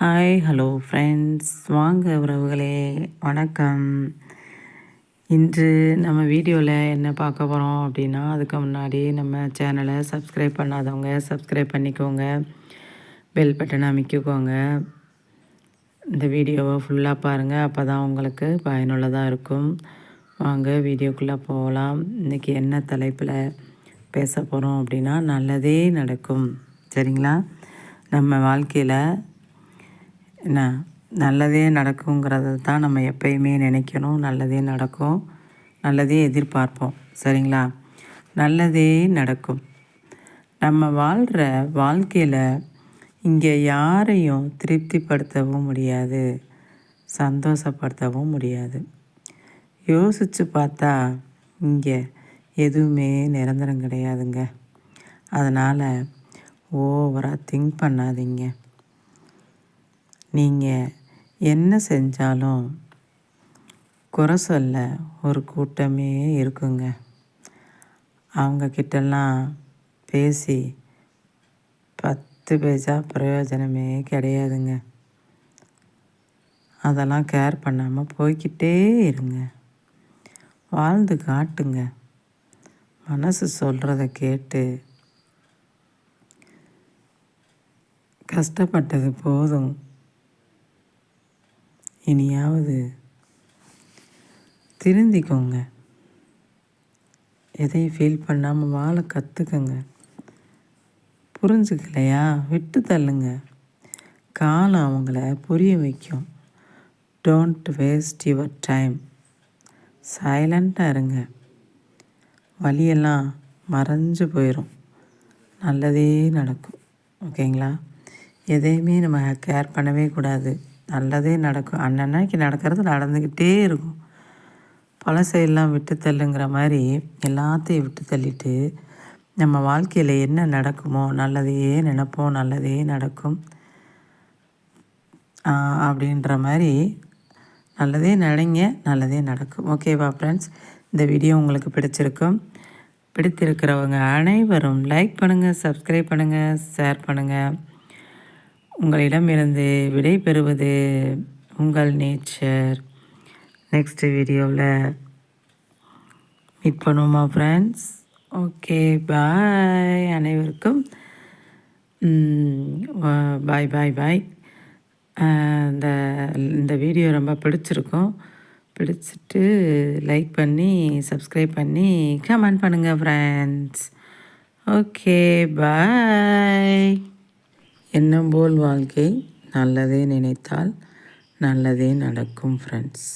Hi hello friends வாங்க உறவுகளே. வணக்கம். இன்று நம்ம வீடியோவில் என்ன பார்க்க போகிறோம் அப்படின்னா அதுக்கு முன்னாடி நம்ம சேனலை சப்ஸ்கிரைப் பண்ணாதவங்க சப்ஸ்கிரைப் பண்ணிக்கோங்க. பெல் பட்டனை அமைக்கிக்கோங்க. இந்த வீடியோவை ஃபுல்லாக பாருங்கள் அப்போ தான் உங்களுக்கு பயனுள்ளதாக இருக்கும். வாங்க வீடியோக்குள்ளே போகலாம் இன்றைக்கி என்ன தலைப்பில் பேச போகிறோம் அப்படின்னா நல்லதே நடக்கும். சரிங்களா? நம்ம வாழ்க்கையில் என்ன நல்லதே நடக்குங்கிறது தான் நம்ம எப்பயுமே நினைக்கணும். நல்லதே நடக்கும். நல்லதே எதிர்பார்ப்போம். சரிங்களா? நல்லதே நடக்கும். நம்ம வாழ்கிற வாழ்க்கையில் இங்கே யாரையும் திருப்திப்படுத்தவும் முடியாது. சந்தோஷப்படுத்தவும் முடியாது. யோசித்து பார்த்தா இங்கே எதுவுமே நிரந்தரம் கிடையாதுங்க. அதனால் ஓவராக திங்க் பண்ணாதீங்க. நீங்கள் என்ன செஞ்சாலும் குறை சொல்ல ஒரு கூட்டமே இருக்குங்க. அவங்கக்கிட்டலாம் பேசி பத்து பேஜா பிரயோஜனமே கிடையாதுங்க. அதெல்லாம் கேர் பண்ணாமல் போய்கிட்டே இருங்க. வாழ்ந்து காட்டுங்க. மனசு சொல்கிறத கேட்டு கஷ்டப்பட்டது போதும். இனியாவது திருந்திக்கோங்க. எதையும் ஃபீல் பண்ணாமல் வாழ கற்றுக்கங்க புரிஞ்சுக்கலையா? விட்டு தள்ளுங்க. காலம் அவங்கள புரிய வைக்கும். டோன்ட் வேஸ்ட் யுவர் டைம் சைலண்ட்டாக இருங்க. வழியெல்லாம் மறைஞ்சு போயிடும் நல்லதே நடக்கும். ஓகேங்களா எதையுமே நம்ம கேர் பண்ணவே கூடாது. நல்லதே நடக்கும். அன்னன்னைக்கு நடக்கிறது நடந்துக்கிட்டே இருக்கும். பழசையெல்லாம் விட்டு தள்ளுங்கிற மாதிரி எல்லாத்தையும் விட்டு தள்ளிட்டு நம்ம வாழ்க்கையில் என்ன நடக்குமோ நல்லதையே நினப்போம் நல்லதே நடக்கும். அப்படின்ற மாதிரி நல்லதே நினைங்க நல்லதே நடக்கும். ஓகேவா ஃப்ரெண்ட்ஸ் இந்த வீடியோ உங்களுக்கு பிடிச்சிருக்கும். பிடித்திருக்கிறவங்க அனைவரும் லைக் பண்ணுங்கள் சப்ஸ்கிரைப் பண்ணுங்கள் ஷேர் பண்ணுங்கள் உங்களிடமிருந்து விடை பெறுவது உங்கள் நேச்சர். நெக்ஸ்ட் வீடியோவில் மீட் பண்ணுவோமா ஃப்ரெண்ட்ஸ் ஓகே பாய் அனைவருக்கும் பாய் பாய் பாய் இந்த இந்த வீடியோ ரொம்ப பிடிச்சிருக்கும். பிடிச்சிட்டு லைக் பண்ணி சப்ஸ்கிரைப் பண்ணி கமெண்ட் பண்ணுங்கள் ஃப்ரெண்ட்ஸ் ஓகே பாய் எண்ணம் போல் வாழ்க்கை நல்லதே நினைத்தால் நல்லதே நடக்கும் ஃப்ரெண்ட்ஸ்